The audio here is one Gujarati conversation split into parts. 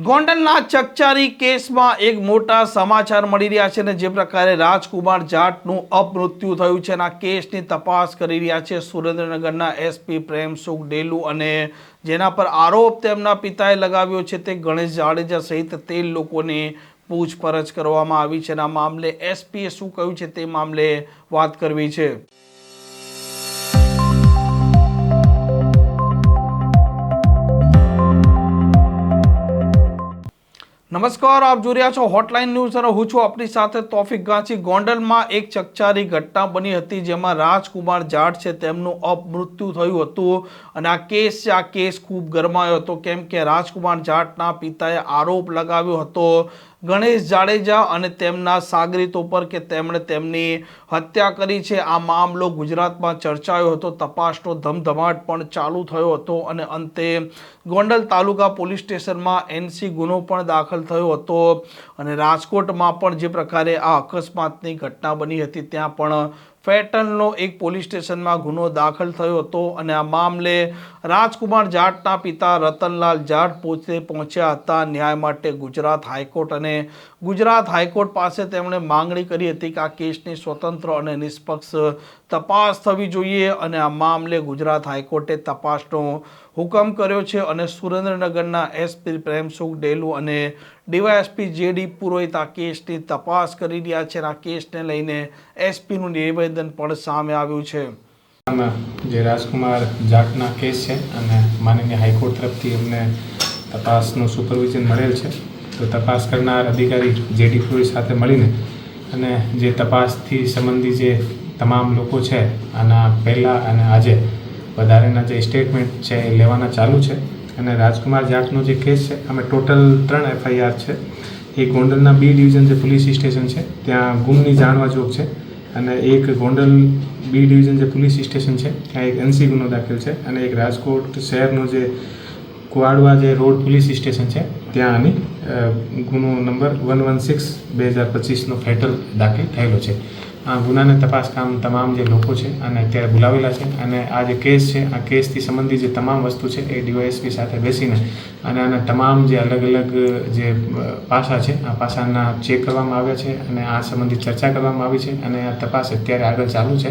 ગોંડલના ચકચારી કેસમાં એક મોટા સમાચાર મળી રહ્યા છે અને જે પ્રકારે રાજકુમાર જાટનું અપમૃત્યુ થયું છે અને કેસની તપાસ કરી રહ્યા છે સુરેન્દ્રનગરના એસપી પ્રેમસુખ ડેલુ અને જેના પર આરોપ તેમના પિતાએ લગાવ્યો છે તે ગણેશ જાડેજા સહિત તે લોકોની પૂછપરછ કરવામાં આવી છે અને આ મામલે એસપીએ શું કહ્યું છે તે મામલે વાત કરવી છે. નમસ્કાર, આપ જોઈ રહ્યા છો હોટલાઇન ન્યૂઝ અને હું છું આપની સાથે તોફિક ગાંચી ગોંડલમાં એક ચકચારી ઘટના બની હતી જેમાં રાજકુમાર જાટ છે તેમનું અપમૃત્યુ થયું હતું અને આ કેસ છે, આ કેસ ખૂબ ગરમાયો હતો. કેમ કે રાજકુમાર જાટના પિતાએ આરોપ લગાવ્યો હતો ગણેશ જાડેજા અને તેમના સાગરીતો પર કે તેમણે તેમની હત્યા કરી છે. આ મામલો ગુજરાતમાં ચર્ચાયો હતો, તપાસનો ધમધમાટ પણ ચાલુ થયો હતો અને અંતે ગોંડલ તાલુકા પોલીસ સ્ટેશનમાં એનસી ગુનો પણ દાખલ થયો હતો અને રાજકોટમાં પણ જે પ્રકારે આ અકસ્માતની ઘટના બની હતી ત્યાં પણ ફેટનનો એક પોલીસ સ્ટેશનમાં ગુનો દાખલ થયો હતો અને આ મામલે રાજકુમાર જાટના પિતા રતનલાલ જાટ પોતે પહોંચ્યા હતા ન્યાય માટે ગુજરાત હાઈકોર્ટ અને ગુજરાત હાઈકોર્ટ પાસે તેમણે માંગણી કરી હતી કે આ કેસની સ્વતંત્ર અને નિષ્પક્ષ તપાસ થવી જોઈએ અને આ મામલે ગુજરાત હાઈકોર્ટે તપાસનો હુકમ કર્યો છે અને સુરેન્દ્રનગરના એસપી પ્રેમસુખ ડેલુ અને ડીવાયએસપી જેડી પુરોહિત આ કેસની તપાસ કરી રહ્યા છે આ કેસને લઈને એસપીનું નિવેદન પણ સામે આવ્યું છે. જે રાજકુમાર જાટના કેસ છે અને માનનીય હાઈકોર્ટ તરફથી અમને તપાસનું સુપરવિઝન મળેલ છે. તો તપાસ કરનાર અધિકારી જેડી પુરોહિત સાથે મળીને અને જે તપાસથી સંબંધી જે તમામ લોકો છે, આના પહેલાં અને આજે વધારેના જે સ્ટેટમેન્ટ છે એ લેવાના ચાલુ છે. અને રાજકુમાર જાટનો જે કેસ છે અમે ટોટલ ત્રણ એફઆઈઆર છે. એ ગોંડલના બી ડિવિઝન જે પોલીસ સ્ટેશન છે, ત્યાં ગુમની જાણવા જોગ છે અને એક ગોંડલ બી ડિવિઝન જે પોલીસ સ્ટેશન છે, ત્યાં એક એનસી ગુનો દાખલ છે અને એક રાજકોટ શહેરનો જે કુવાડવા જે રોડ પોલીસ સ્ટેશન છે ત્યાં આની ગુનો નંબર વન વન સિક્સ બે હજાર પચીસનો ફેટલ દાખલ થયેલો છે. આ ગુનાને તપાસ કામ તમામ જે લોકો છે અને અત્યારે બોલાવેલા છે અને આ જે કેસ છે, આ કેસથી સંબંધિત જે તમામ વસ્તુ છે એ ડીવાયએસપી સાથે બેસીને અને આના તમામ જે અલગ અલગ જે પાસા છે, આ પાસાના ચેક કરવામાં આવ્યા છે અને આ સંબંધિત ચર્ચા કરવામાં આવી છે અને આ તપાસ અત્યારે આગળ ચાલુ છે.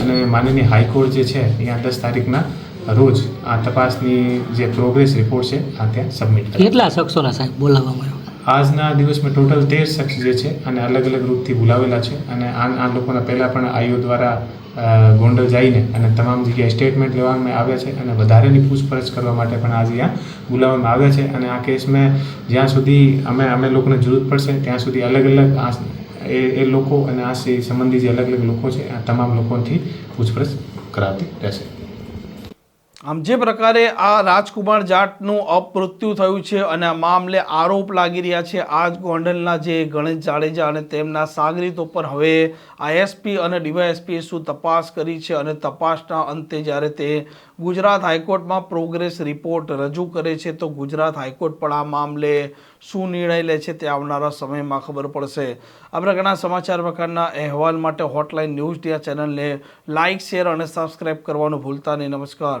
અને માનનીય હાઈકોર્ટ જે છે, અહીંયા દસ તારીખના રોજ આ તપાસની જે પ્રોગ્રેસ રિપોર્ટ છે આ ત્યાં સબમિટ કેટલા શખ્સોના સાહેબ બોલાવવામાં આવ્યા? આજના દિવસમાં ટોટલ તેર શખ્સ જે છે અને અલગ અલગ રૂપથી બોલાવેલા છે અને આ આ લોકોના પહેલાં પણ આઈઓ દ્વારા ગોંડલ જઈને અને તમામ જગ્યાએ સ્ટેટમેન્ટ લેવામાં આવ્યા છે અને વધારેની પૂછપરછ કરવા માટે પણ આજે અહીંયા બોલાવવામાં આવ્યા છે અને આ કેસમાં જ્યાં સુધી અમે અમે લોકોને જરૂર પડશે ત્યાં સુધી અલગ અલગ આ એ એ લોકો અને આ સે- સંબંધી જે અલગ અલગ લોકો છે આ તમામ લોકોથી પૂછપરછ કરાવતી રહેશે. આમ જે પ્રકારે આ રાજકુમાર જાટનું અપમૃત્યુ થયું છે અને આ મામલે આરોપ લાગી રહ્યા છે આજ ગોંડલના જે ગણેશ જાડેજા અને તેમના સાગરીતો પર હવે આઈએસપી અને ડીવાયએસપીએ શું તપાસ કરી છે અને તપાસના અંતે જ્યારે તે ગુજરાત હાઈકોર્ટમાં પ્રોગ્રેસ રિપોર્ટ રજૂ કરે છે તો ગુજરાત હાઈકોર્ટ પણ આ મામલે શું નિર્ણય લે છે તે આવનારા સમયમાં ખબર પડશે. આ પ્રકારના સમાચાર પ્રકારના અહેવાલ માટે હોટલાઇન ન્યૂઝ ડિયા ચેનલને લાઇક, શેર અને સબસ્ક્રાઇબ કરવાનું ભૂલતા નહીં. નમસ્કાર.